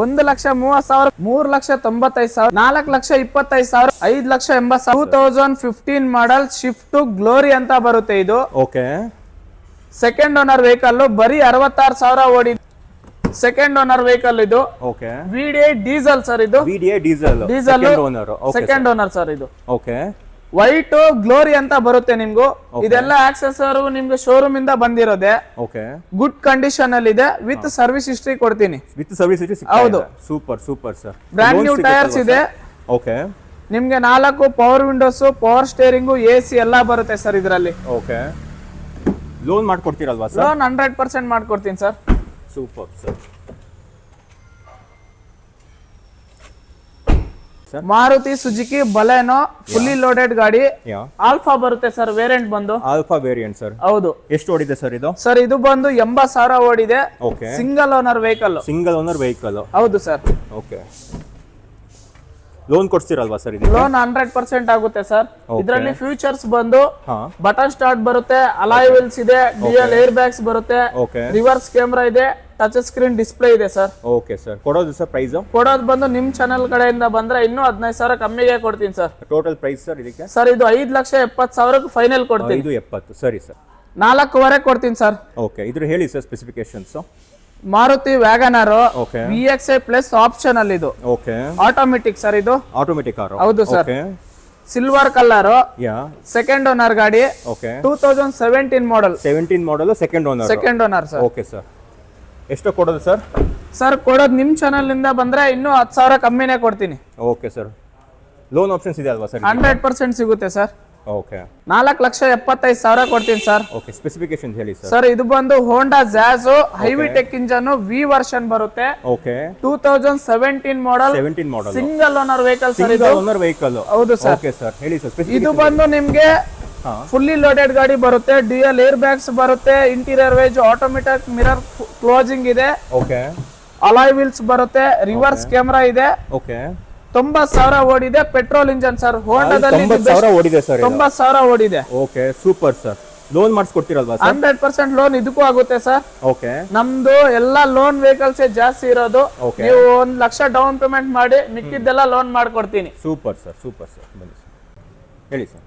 ಒಂದು ಲಕ್ಷ ಮೂವತ್ ಸಾವಿರ ಮೂರ್ ಲಕ್ಷ ತೊಂಬತ್ತೈದು ಸಾವಿರ ನಾಲ್ಕು ಲಕ್ಷ ಇಪ್ಪತ್ತೈದು ಸಾವಿರ ಐದು ಲಕ್ಷ ಎಂಬತ್ two thousand fifteen model Swift glory ಅಂತ ಬರುತ್ತೆ ಇದು. ಓಕೆ. ಸೆಕೆಂಡ್ ಓನರ್ ವೆಹಿಕಲ್ ಬರೀ ಅರವತ್ತಾರು ಸಾವಿರ ಓಡಿ ಸೆಕೆಂಡ್ ಓನರ್ ವೆಹಿಕಲ್ ಇದು. Okay. V D diesel sir ಇದು. Diesel diesel owner second owner sir ಇದು. ಓಕೆ ವೈಟ್ ಗ್ಲೋರಿ ಅಂತ ಬರುತ್ತೆ ನಿಮ್ಗೂ. ಇದೆಲ್ಲ ಆಕ್ಸೆಸರ್ ನಿಮ್ಗೆ ಶೋರೂಮ್ ಇಂದ ಬಂದಿರೋದೆ. ಗುಡ್ ಕಂಡೀಷನ್ ಅಲ್ಲಿ ಇದೆ ವಿತ್ ಸರ್ವಿಸ್ ಹಿಸ್ಟ್ರಿ ಕೊಡ್ತೀನಿ. ವಿತ್ ಸರ್ವಿಸ್ ಹೌದು. Super super sir brand new tyres ಇದೆ. ಓಕೆ ನಿಮ್ಗೆ ನಾಲ್ಕು power windows power steering A C ಎಲ್ಲ ಬರುತ್ತೆ ಸರ್ ಇದರಲ್ಲಿ. ಓಕೆ ಲೋನ್ ಮಾಡ್ಕೊಡ್ತೀರಲ್ವಾ ಸರ್ ಲೋನ್ ಹಂಡ್ರೆಡ್ ಪರ್ಸೆಂಟ್ ಮಾಡ್ಕೊಡ್ತೀನಿ sir super sir Maruti Suzuki Baleno fully loaded ಗಾಡಿ. ಆಲ್ಫಾ ಬರುತ್ತೆ ಸರ್ ವೇರಿಯಂಟ್ ಬಂದು. ಆಲ್ಫಾ ವೇರಿಯಂಟ್ ಸರ್ ಹೌದು. ಎಷ್ಟು ಓಡಿದೆ ಸರ್ ಇದು? ಸರ್ ಇದು ಬಂದು ಎಂಬತ್ ಸಾವಿರ ಓಡಿದೆ. Single owner vehicle single owner vehicle ಹೌದು ಸರ್. ಓಕೆ ಲೋನ್ ಕೊಡ್ತೀರಲ್ವಾ ಸರ್ ಇದು ಲೋನ್ ಹಂಡ್ರೆಡ್ ಪರ್ಸೆಂಟ್ ಆಗುತ್ತೆ ಸರ್. ಇದರಲ್ಲಿ ಫ್ಯೂಚರ್ಸ್ ಬಂದು ಬಟನ್ ಸ್ಟಾರ್ಟ್ ಬರುತ್ತೆ ಅಲಾಯ್ ವೀಲ್ಸ್ ಇದೆ ಡಿಎಲ್ ಏರ್ ಬ್ಯಾಗ್ಸ್ ಬರುತ್ತೆ ರಿವರ್ಸ್ ಕ್ಯಾಮ್ರಾ ಇದೆ ಟಚ್ ಸ್ಕ್ರೀನ್ ಡಿಸ್ಪ್ಲೇ ಇದೆ ಸರ್ ಓಕೆ ಸರ್ ಕೊಡೋದು ಸರ್ ಪ್ರೈಸ್ ಕೊಡೋದು ಬಂದು ನಿಮ್ ಚಾನಲ್ ಕಡೆಯಿಂದ ಬಂದ್ರೆ ಇನ್ನೂ ಹದಿನೈದು ಸಾವಿರ ಕಮ್ಮಿಗೆ ಕೊಡ್ತೀನಿ ಸರ್ ಟೋಟಲ್ ಪ್ರೈಸ್ ಸರ್ ಇದಕ್ಕೆ? ಸರ್ ಇದು ಐದು ಲಕ್ಷ ಎಪ್ಪತ್ತು ಸಾವಿರಕ್ಕೆ ಫೈನಲ್ ಕೊಡ್ತೀನಿ. ಇದು ಎಪ್ಪತ್ತು ಸರಿ ಸರ್ ನಾಲ್ಕೂವರೆ ಕೊಡ್ತೀನಿ ಸರ್ ಓಕೆ ಇದ್ರ ಹೇಳಿ sir specifications Maruti Wagon R okay V X I plus option ಅಲ್ಲಿ ಇದು. ಓಕೆ ಆಟೋಮೆಟಿಕ್ ಸರ್ ಇದು. ಆಟೋಮೆಟಿಕ್ ಕಾರು ಹೌದು sir silver colour yeah second owner ಗಾಡಿ. Okay two thousand seventeen model seventeen model second owner second owner sir okay sir ಎಷ್ಟು ಕೊಡೋದು sir? Sir ಕೊಡೋದು ನಿಮ್ಮ channel ಇಂದ ಬಂದ್ರೆ ಇನ್ನೂ ಹತ್ತು ಸಾವಿರ ಕಮ್ಮಿನೇ ಕೊಡ್ತೀನಿ. Okay sir. ಲೋನ್ ಆಪ್ಷನ್ಸ್ ಇದೆ ಅಲ್ವಾ ಸರ್? ಹಂಡ್ರೆಡ್ ಪರ್ಸೆಂಟ್ ಸಿಗುತ್ತೆ ಸರ್. ಓಕೆ. ನಾಲ್ಕು ಲಕ್ಷ ಎಪ್ಪತ್ತೈದು ಸಾವಿರ ಕೊಡ್ತೀನಿ ಸರ್. ಓಕೆ ಸ್ಪೆಸಿಫಿಕೇಶನ್ ಹೇಳಿ ಸರ್. ಸರ್ ಇದು ಬಂದು Honda Jazz i V tech engine V version ಬರುತ್ತೆ. Okay. Two thousand seventeen model seventeen model single owner vehicle sir ಇದು. ಸಿಂಗಲ್ ಓನರ್ ವೆಹಿಕಲ್ ಹೌದು ಸರ್. Okay sir. ಹೇಳಿ ಸರ್ ಇದು ಬಂದು ನಿಮ್ಗೆ ಫುಲ್ಲಿ ಲೋಡೆಡ್ ಗಾಡಿ ಬರುತ್ತೆ. ಡ್ಯೂಯಲ್ ಏರ್ ಬ್ಯಾಗ್ಸ್ ಬರುತ್ತೆ ಇಂಟೀರಿಯರ್ ವೇಜ್ ಆಟೋಮೆಟಿಕ್ ಮಿರರ್ ಕ್ಲೋಸಿಂಗ್ ಇದೆ. ಓಕೆ ಅಲಾಯ್ ವೀಲ್ಸ್ ಬರುತ್ತೆ. ರಿವರ್ಸ್ ಕ್ಯಾಮೆರಾ ಇದೆ. ಓಕೆ ತೊಂಬತ್ ಸಾವಿರ ಓಡಿದೆ. ಪೆಟ್ರೋಲ್ ಇಂಜನ್ ಸರ್ ಹೋಂಡಾದಲ್ಲಿ ಓಡಿದೆ ಸರ್ ತೊಂಬತ್ ಸಾವಿರ ಓಡಿದೆ. ಓಕೆ ಸೂಪರ್ ಸರ್ ಲೋನ್ ಮಾಡಿಸ್ಕೊಡ್ತೀರಲ್ವಾ ಹಂಡ್ರೆಡ್ ಪರ್ಸೆಂಟ್ ಲೋನ್ ಇದಕ್ಕೂ ಆಗುತ್ತೆ ಸರ್ ಓಕೆ ನಮ್ದು ಎಲ್ಲಾ ಲೋನ್ ವೆಹಿಕಲ್ಸ್ ಜಾಸ್ತಿ ಇರೋದು. ನೀವು ಒಂದ್ ಲಕ್ಷ ಡೌನ್ ಪೇಮೆಂಟ್ ಮಾಡಿ ಮಿಕ್ಕಿದ್ದೆಲ್ಲ ಲೋನ್ ಮಾಡ್ಕೊಡ್ತೀನಿ. ಸೂಪರ್ ಸರ್ ಸೂಪರ್ ಸರ್ ಬನ್ನಿ ಸರ್ ಹೇಳಿ ಸರ್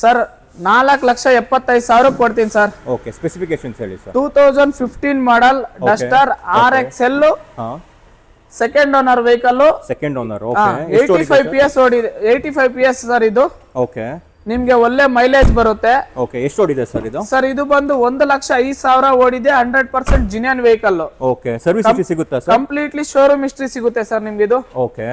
ಸರ್ ನಾಲ್ಕು ಲಕ್ಷ ಎಪ್ಪತ್ತೈದು ಸಾವಿರ ಕೊಡ್ತೀನಿ ಸರ್. ಓಕೆ ಸ್ಪೆಸಿಫಿಕೇಶನ್ಸ್ ಹೇಳಿ sir. Two thousand fifteen model Duster R X L second owner vehicle second owner eighty five P S ಓಡಿದೆ eighty five P S sir ಇದು. Okay ನಿಮ್ಗೆ ಒಳ್ಳೆ ಮೈಲೇಜ್ ಬರುತ್ತೆ. ಓಕೆ ಎಷ್ಟು ಓಡಿದೆ ಸರ್ ಇದು? ಸರ್ ಇದು ಬಂದು ಒಂದು ಲಕ್ಷ ಐದು ಸಾವಿರ ಓಡಿದೆ hundred percent genuine vehicle okay service history ಸಿಗುತ್ತಾ ಸರ್? ಕಂಪ್ಲೀಟ್ಲಿ ಶೋರೂಮ್ ಹಿಸ್ಟ್ರಿ ಸಿಗುತ್ತೆ ಸರ್ ನಿಮ್ಗೆ ಇದು ಓಕೆ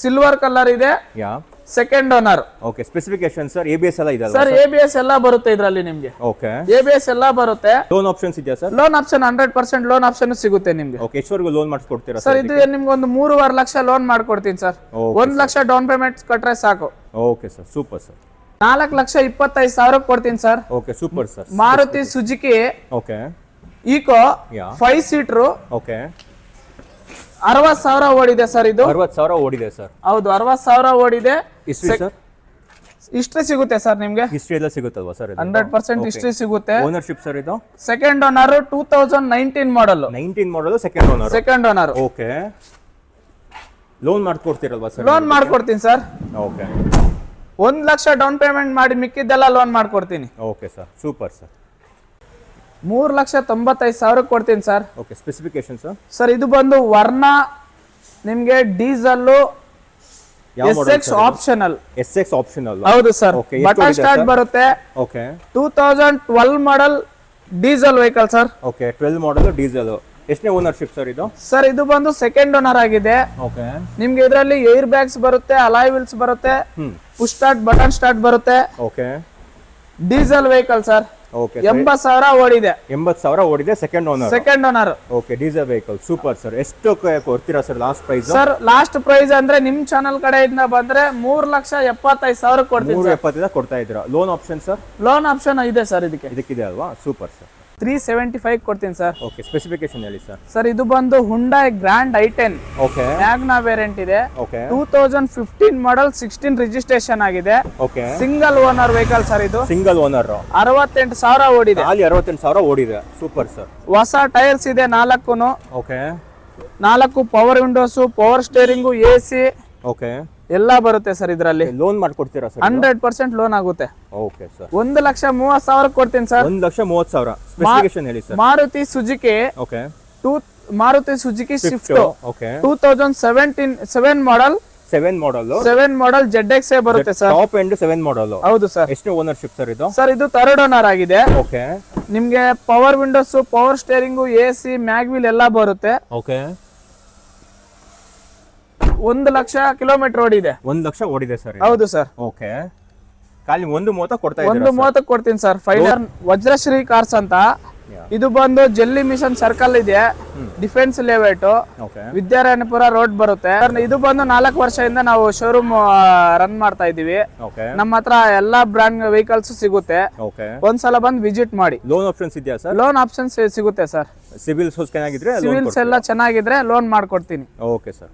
ಸಿಲ್ವರ್ ಕಲರ್ ಇದೆ. Yeah second owner okay specification sir A B S ಎಲ್ಲ ಇದೆ ಸರ್ ಎ ಬಿ ಎಸ್ ಎಲ್ಲ ಬರುತ್ತೆ ಇದರಲ್ಲಿ ನಿಮಗೆ. ಓಕೆ ಎ ಬಿ ಎಸ್ ಎಲ್ಲ ಬರುತ್ತೆ. ಲೋನ್ ಆಪ್ಷನ್ಸ್ ಇದೆಯಾ sir loan option hundred percent loan option ಸಿಗುತ್ತೆ ನಿಮಗೆ. ಓಕೆ ಎಷ್ಟವರೆಗೂ ಲೋನ್ ಮಾಡಿಸ್ಕೊಡ್ತೀರಾ ಸರ್ ಇದು ನಿಮ್ಗೆ ಒಂದು ಮೂರುವರೆ ಲಕ್ಷ ಲೋನ್ ಮಾಡ್ಕೊಡ್ತೀನಿ ಸರ್ ಒಂದು ಲಕ್ಷ ಡೌನ್ ಪೇಮೆಂಟ್ ಕಟ್ರೆ ಸಾಕು. ಓಕೆ ಸರ್ ಸೂಪರ್ ಸರ್ ನಾಲ್ಕು ಲಕ್ಷ ಇಪ್ಪತ್ತೈದು ಸಾವಿರ ಕೊಡ್ತೀನಿ sir okay super sir Maruti Suzuki okay Eeco. Five seater okay ಅರವತ್ ಸಾವಿರ ಓಡಿದೆ ಸರ್ ಇದು. ಅರವತ್ತು ಸಾವಿರ ಓಡಿದೆ ಸರ್. ಹೌದು ಅರವತ್ ಸಾವಿರ ಓಡಿದೆ. ಇಸ್ವಿ ಸರ್? ಹಿಸ್ಟ್ರಿ ಸಿಗುತ್ತೆ ಸರ್ ನಿಮ್ಗೆ? ಹಿಸ್ಟ್ರಿ ಎಲ್ಲ ಸಿಗುತ್ತಲ್ವಾ ಸರ್ ಹಂಡ್ರೆಡ್ ಪರ್ಸೆಂಟ್ ಹಿಸ್ಟ್ರಿ ಸಿಗುತ್ತೆ. ಓನರ್ಶಿಪ್ ಸರ್ ಇದು? Second owner two thousand nineteen model nineteen model second owner second owner okay loan ಮಾಡ್ಕೊಡ್ತೀರಲ್ವಾ sir? Loan ಮಾಡ್ಕೊಡ್ತೀನಿ ಸರ್. ಓಕೆ ಒಂದ್ ಲಕ್ಷ ಡೌನ್ ಪೇಮೆಂಟ್ ಮಾಡಿ ಮಿಕ್ಕಿದ್ದೆಲ್ಲ ಲೋನ್ ಮಾಡ್ಕೊಡ್ತೀನಿ. Okay sir. Super sir. ಮೂರ್ ಲಕ್ಷ ತೊಂಬತ್ತೈದು ಸಾವಿರ ಕೊಡ್ತೀನಿ sir. Okay specification sir sir ಇದು ಬಂದು ವರ್ಣ ನಿಮ್ಗೆ diesel S X optional S X optional ಹೌದು ಸರ್. ಬಟನ್ ಸ್ಟಾರ್ಟ್ ಬರುತ್ತೆ. Okay two thousand twelve model diesel vehicle sir okay twelve model diesel. ಎಷ್ಟನೇ ಓನರ್ಶಿಪ್ ಸರ್ ಇದು? ಸರ್ ಇದು ಬಂದು second owner ಆಗಿದೆ. ಓಕೆ ನಿಮ್ಗೆ ಇದರಲ್ಲಿ ಏರ್ ಬ್ಯಾಗ್ಸ್ ಬರುತ್ತೆ ಅಲಾಯ್ ವೀಲ್ಸ್ ಬರುತ್ತೆ ಪುಷ್ ಸ್ಟಾರ್ಟ್ ಬಟನ್ ಸ್ಟಾರ್ಟ್ ಬರುತ್ತೆ. ಓಕೆ ಡೀಸೆಲ್ ವೆಹಿಕಲ್ ಸರ್ ಎಂಬತ್ ಸಾವಿರ ಓಡಿದೆ. ಎಂಬತ್ತು ಸಾವಿರ ಓಡಿದೆ second owner second owner okay diesel vehicle super sir ಎಷ್ಟು ಕೊಡ್ತೀರಾ sir last price sir last price ಅಂದ್ರೆ ನಿಮ್ ಚಾನಲ್ ಕಡೆಯಿಂದ ಬಂದ್ರೆ ಮೂರ್ ಲಕ್ಷ ಎಪ್ಪತ್ತೈದು ಸಾವಿರ ಕೊಡ್ತೀನಿ ನೂರ ಎಪ್ಪತ್ತೈದ ಕೊಡ್ತಾ ಇದ್ದೀರಾ? Loan option sir loan option ಇದೆ ಸರ್ ಇದಕ್ಕೆ. ಇದಕ್ಕಿದೆ ಅಲ್ವಾ? Super sir three seventy five ಕೊಡ್ತೀನಿ ಸರ್ ಓಕೆ ಸ್ಪೆಸಿಫಿಕೇಶನ್ ಹೇಳಿ ಸರ್ ಸರ್ ಇದು ಬಂದು Hyundai grand ten okay Magna variant ಇದೆ. Okay two thousand fifteen model sixteen registration ಆಗಿದೆ. Okay single owner vehicle sir ಇದು. ಸಿಂಗಲ್ ಓನರ್ ಅರವತ್ತೆಂಟು ಸಾವಿರ ಓಡಿದೆ. ಅಲ್ಲಿ ಅರವತ್ತೆಂಟು ಸಾವಿರ ಓಡಿದೆ. ಸೂಪರ್ ಸರ್ ಹೊಸ ಟೈರ್ಸ್ ಇದೆ ನಾಲ್ಕು ಓಕೆ ನಾಲ್ಕು power windows power steering A C okay ಎಲ್ಲ ಬರುತ್ತೆ ಸರ್ ಇದರಲ್ಲಿ. ಲೋನ್ ಮಾಡ್ಕೊಡ್ತೀರಾ ಸರ್ ಹಂಡ್ರೆಡ್ ಪರ್ಸೆಂಟ್ ಲೋನ್ ಆಗುತ್ತೆ. ಓಕೆ ಸರ್ ಒಂದು ಲಕ್ಷ ಮೂವತ್ ಸಾವಿರ ಕೊಡ್ತೀನಿ ಸರ್. ಒಂದು ಲಕ್ಷ ಮೂವತ್ ಸಾವಿರ. ಸ್ಪೆಸಿಫಿಕೇಶನ್ ಹೇಳಿ sir. Maruti Suzuki okay two Maruti Suzuki Swift okay two thousand seventeen seven model seven model seven model Z X ಬರುತ್ತೆ sir top end seven model ಹೌದು ಸರ್ ಎಷ್ಟು ಓನರ್ಶಿಪ್ ಸರ್ ಇದು? ಸರ್ ಇದು third owner ಆಗಿದೆ. Okay ನಿಮ್ಗೆ power windows power steering A C mag wheel ಎಲ್ಲ ಬರುತ್ತೆ. Okay ಒಂದು ಲಕ್ಷ ಕಿಲೋಮೀಟರ್ ಓಡಿದೆ. ಒಂದ್ ಲಕ್ಷ ಓಡಿದೆ ಸರ್ ಹೌದು ಸರ್. ಓಕೆ. ಖಾಲಿ ಒಂದು ಮೂವತ್ತ ಕೊಡ್ತಾ ಒಂದು ಮೂವತ್ತ ಮೂವತ್ತಕ್ಕೆ ಕೊಡ್ತೀನಿ ಸರ್. ಫೈನಲ್ ವಜ್ರಶ್ರೀ ಕಾರ್ಸ್ ಅಂತ. ಇದು ಬಂದು ಜಲ್ಲಿ ಮಿಷನ್ ಸರ್ಕಲ್ ಇದೆ. ಡಿಫೆನ್ಸ್ ಲೇಔಟ್ ವಿದ್ಯಾರಾಯಣಪುರ ರೋಡ್ ಬರುತ್ತೆ. ಇದು ಬಂದು ನಾಲ್ಕು ವರ್ಷದಿಂದ ನಾವು ಶೋರೂಮ್ ರನ್ ಮಾಡ್ತಾ ಇದೀವಿ. ನಮ್ಮ ಹತ್ರ ಎಲ್ಲಾ ಬ್ರಾಂಡ್ ವೆಹಿಕಲ್ಸ್ ಸಿಗುತ್ತೆ. ಒಂದ್ಸಲ ಬಂದು ವಿಸಿಟ್ ಮಾಡಿ. ಲೋನ್ ಆಪ್ಷನ್ಸ್ ಇದೆಯಾ ಸರ್? ಲೋನ್ ಆಪ್ಷನ್ಸ್ ಸಿಗುತ್ತೆ ಸರ್. ಸಿವಿಲ್ ಸೋಸ್ ಚೆನ್ನಾಗಿದ್ರೆ ಲೋನ್ ಸಿವಿಲ್ಸ್ ಎಲ್ಲ ಚೆನ್ನಾಗಿದ್ರೆ ಲೋನ್ ಮಾಡ್ಕೊಡ್ತೀನಿ. Okay sir